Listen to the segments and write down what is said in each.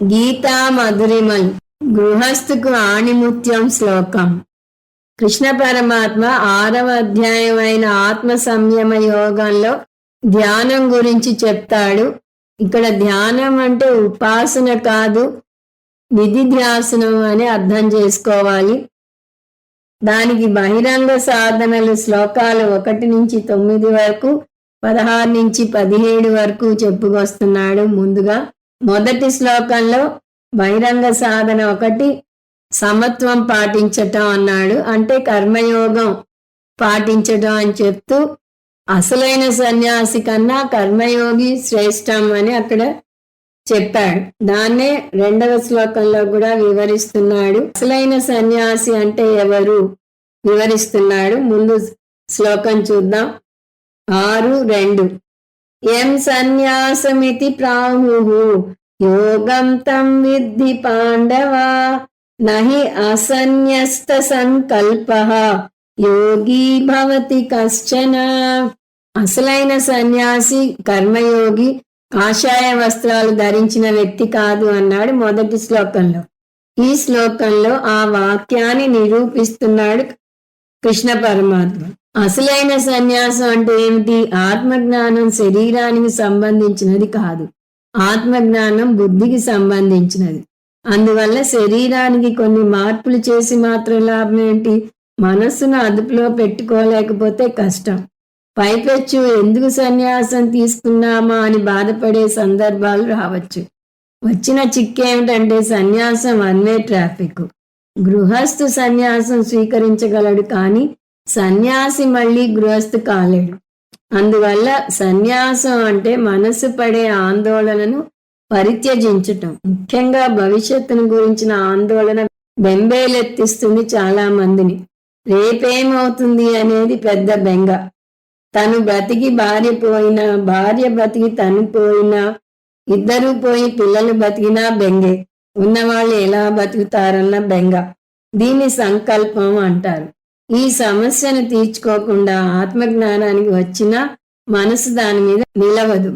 గీతా మధురిమల్ గృహస్థుకు ఆణిముత్యం శ్లోకం. కృష్ణ పరమాత్మ ఆరవ అధ్యాయమైన ఆత్మ సంయమ యోగంలో ధ్యానం గురించి చెప్తాడు. ఇక్కడ ధ్యానం అంటే ఉపాసన కాదు విధి ధ్యాసనం అని అర్థం చేసుకోవాలి. దానికి బహిరంగ సాధనలు శ్లోకాలు ఒకటి నుంచి తొమ్మిది వరకు పదహారు నుంచి పదిహేడు వరకు చెప్పుకొస్తున్నాడు ముందుగా. మొదటి శ్లోకంలో బహిరంగ సాధన ఒకటి సమత్వం పాటించటం అన్నాడు. అంటే కర్మయోగం పాటించటం అని చెప్తూ అసలైన సన్యాసి కన్నా కర్మయోగి శ్రేష్టం అని అక్కడ చెప్పాడు. దాన్నే రెండవ శ్లోకంలో కూడా వివరిస్తున్నాడు. అసలైన సన్యాసి అంటే ఎవరు? వివరిస్తున్నాడు. ముందు శ్లోకం చూద్దాం. ఆరు రెండు. ఎం సన్యాసమితి ప్రాహు యోగం తం విద్ధి పాండవ నహి అసన్యస్త సంకల్ప? యోగి భవతి కశ్చన. అసలైన సన్యాసి కర్మయోగి కాషాయ వస్త్రాలు ధరించిన వ్యక్తి కాదు అన్నాడు మొదటి శ్లోకంలో. ఈ శ్లోకంలో ఆ వాక్యాన్ని నిరూపిస్తున్నాడు కృష్ణ పరమాత్మ. అసలైన సన్యాసం అంటే ఏమిటి? ఆత్మజ్ఞానం శరీరానికి సంబంధించినది కాదు. ఆత్మజ్ఞానం బుద్ధికి సంబంధించినది. అందువల్ల శరీరానికి కొన్ని మార్పులు చేసి మాత్రం లాభం ఏంటి? మనస్సును అదుపులో పెట్టుకోలేకపోతే కష్టం. పైపెచ్చు ఎందుకు సన్యాసం తీసుకున్నామా అని బాధపడే సందర్భాలు రావచ్చు. వచ్చిన చిక్కేమిటంటే సన్యాసం అన్వే ట్రాఫిక్. గృహస్థు సన్యాసం స్వీకరించగలడు కానీ సన్యాసి మళ్ళీ గృహస్థు కాలేడు. అందువల్ల సన్యాసం అంటే మనసు పడే ఆందోళనను పరిత్యజించటం. ముఖ్యంగా భవిష్యత్తును గురించిన ఆందోళన బెంబేలెత్తిస్తుంది చాలా మందిని రేపేమవుతుంది అనేది పెద్ద బెంగ. తను బ్రతికి భార్య పోయినా భార్య బతికి తను పోయినా ఇద్దరు పోయి పిల్లలు బతికినా బెంగే. ఉన్నవాళ్ళు ఎలా బతుకుతారన్న బెంగ. దీన్ని సంకల్పం అంటారు. ఈ సమస్యను తీర్చుకోకుండా ఆత్మజ్ఞానానికి వచ్చినా మనసు దాని మీద నిలవదు.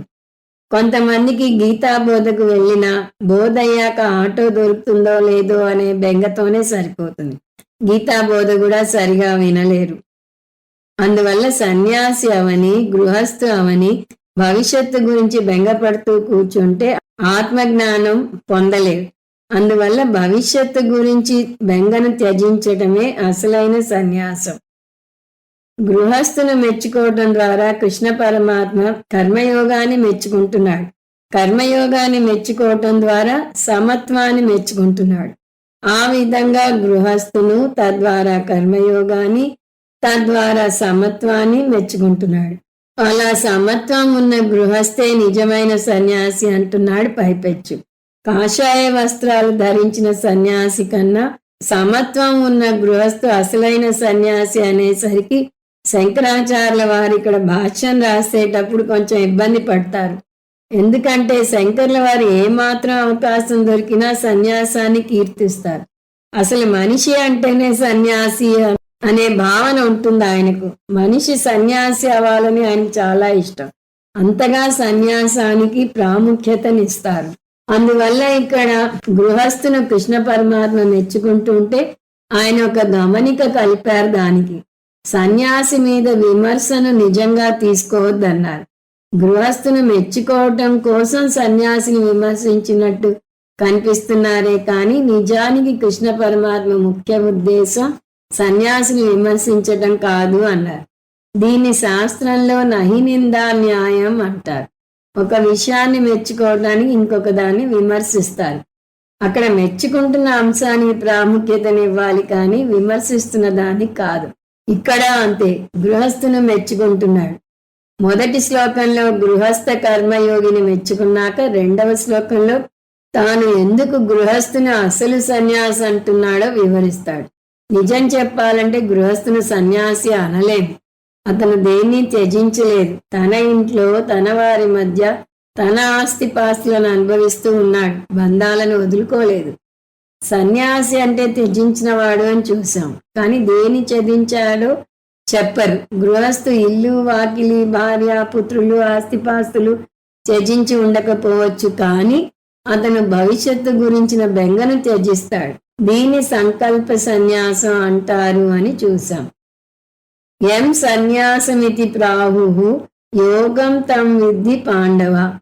కొంతమందికి గీతా బోధకు వెళ్ళిన బోధ అయ్యాక ఆటో దొరుకుతుందో లేదో అనే బెంగతోనే సరిపోతుంది. గీతా బోధ కూడా సరిగా వినలేరు. అందువల్ల సన్యాసి అవని గృహస్థు అవని భవిష్యత్తు గురించి బెంగపడుతూ కూర్చుంటే ఆత్మజ్ఞానం పొందలేరు. అందువల్ల భవిష్యత్తు గురించి బెంగను త్యజించటమే అసలైన సన్యాసం. గృహస్థును మెచ్చుకోవటం ద్వారా కృష్ణ పరమాత్మ కర్మయోగాన్ని మెచ్చుకుంటున్నాడు. కర్మయోగాన్ని మెచ్చుకోవటం ద్వారా సమత్వాన్ని మెచ్చుకుంటున్నాడు. ఆ విధంగా గృహస్థును తద్వారా కర్మయోగాన్ని తద్వారా సమత్వాన్ని మెచ్చుకుంటున్నాడు. అలా సమత్వం ఉన్న గృహస్థే నిజమైన సన్యాసి అంటున్నాడు పైపెచ్చు. కాషాయ వస్త్రాలు ధరించిన సన్యాసి కన్నా సమత్వం ఉన్న గృహస్థు అసలైన సన్యాసి అనేసరికి శంకరాచార్యుల వారు ఇక్కడ భాష్యం రాసేటప్పుడు కొంచెం ఇబ్బంది పడతారు. ఎందుకంటే శంకర్ల వారు ఏమాత్రం అవకాశం దొరికినా సన్యాసాన్ని కీర్తిస్తారు. అసలు మనిషి అంటేనే సన్యాసి అనే భావన ఉంటుంది ఆయనకు. మనిషి సన్యాసి అవ్వాలని ఆయనకు చాలా ఇష్టం. అంతగా సన్యాసానికి ప్రాముఖ్యతనిస్తారు. అందువల్ల ఇక్కడ గృహస్థును కృష్ణ పరమాత్మ మెచ్చుకుంటుంటే ఆయన ఒక గమనిక కలిపారు దానికి. సన్యాసి మీద విమర్శను నిజంగా తీసుకోవద్దన్నారు. గృహస్థును మెచ్చుకోవటం కోసం సన్యాసిని విమర్శించినట్టు కనిపిస్తున్నారే కానీ నిజానికి కృష్ణ పరమాత్మ ముఖ్య ఉద్దేశం సన్యాసిని విమర్శించటం కాదు అన్నారు. దీన్ని శాస్త్రంలో నహి నిందా న్యాయం అంటారు. ఒక విషయాన్ని మెచ్చుకోవడానికి ఇంకొక దాన్ని విమర్శిస్తారు. అక్కడ మెచ్చుకుంటున్న అంశానికి ప్రాముఖ్యతనివ్వాలి కానీ విమర్శిస్తున్న దానికి కాదు. ఇక్కడ అంతే గృహస్థును మెచ్చుకుంటున్నాడు. మొదటి శ్లోకంలో గృహస్థ కర్మయోగిని మెచ్చుకున్నాక రెండవ శ్లోకంలో తాను ఎందుకు గృహస్థుని అసలు సన్యాసి అంటున్నాడో వివరిస్తాడు. నిజం చెప్పాలంటే గృహస్థును సన్యాసి అనలేము. అతను దేన్ని త్యజించలేదు. తన ఇంట్లో తన వారి మధ్య తన ఆస్తిపాస్తులను అనుభవిస్తూ ఉన్నాడు. బంధాలను వదులుకోలేదు. సన్యాసి అంటే త్యజించిన వాడు అని చూసాం కానీ దేని త్యజించాడో చెప్పరు. గృహస్థు ఇల్లు వాకిలి భార్య పుత్రులు ఆస్తిపాస్తులు త్యజించి ఉండకపోవచ్చు. కానీ అతను భవిష్యత్తు గురించిన బెంగను త్యజిస్తాడు. దీన్ని సంకల్ప సన్యాసం అంటారు అని చూసాం ఎం సన్యాసమితి ప్రాహు యోగం తం విద్ధి పాండవ.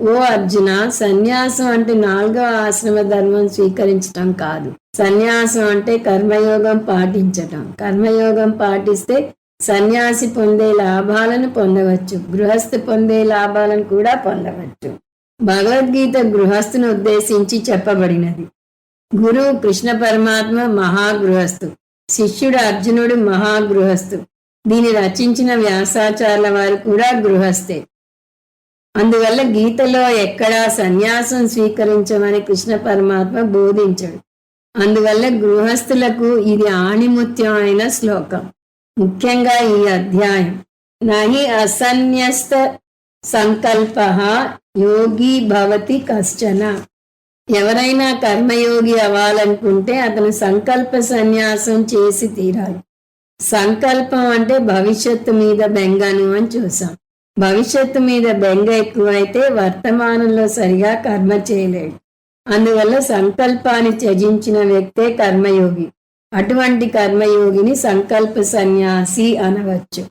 ఓ అర్జున సన్యాసం అంటే నాలుగవ ఆశ్రమ ధర్మం స్వీకరించటం కాదు. సన్యాసం అంటే కర్మయోగం పాటించటం. కర్మయోగం పాటిస్తే సన్యాసి పొందే లాభాలను పొందవచ్చు. గృహస్థు పొందే లాభాలను కూడా పొందవచ్చు. భగవద్గీత గృహస్థును ఉద్దేశించి చెప్పబడినది. గురువు కృష్ణ పరమాత్మ మహాగృహస్థు. శిష్యుడు అర్జునుడు మహాగృహస్థు. దీని రచించిన వ్యాసాచార్ల వారు కూడా గృహస్థే. అందువల్ల గీతలో ఎక్కడా సన్యాసం స్వీకరించమని కృష్ణ పరమాత్మ బోధించడు. అందువల్ల గృహస్థులకు ఇది ఆణిముత్యం అయిన శ్లోకం. ముఖ్యంగా ఈ అధ్యాయం. నహి అసన్యస్త సంకల్ప యోగి భవతి కశ్చన. ఎవరైనా కర్మయోగి అవ్వాలనుకుంటే అతను సంకల్ప సన్యాసం చేసి తీరాలి. సంకల్పం అంటే భవిష్యత్తు మీద బెంగను అని చూసాం. భవిష్యత్తు మీద బెంగ ఎక్కువైతే వర్తమానంలో సరిగా కర్మ చేయలేడు అందువల్ల సంకల్పాన్ని త్యజించిన వ్యక్తే కర్మయోగి. అటువంటి కర్మయోగిని సంకల్ప సన్యాసి అనవచ్చు.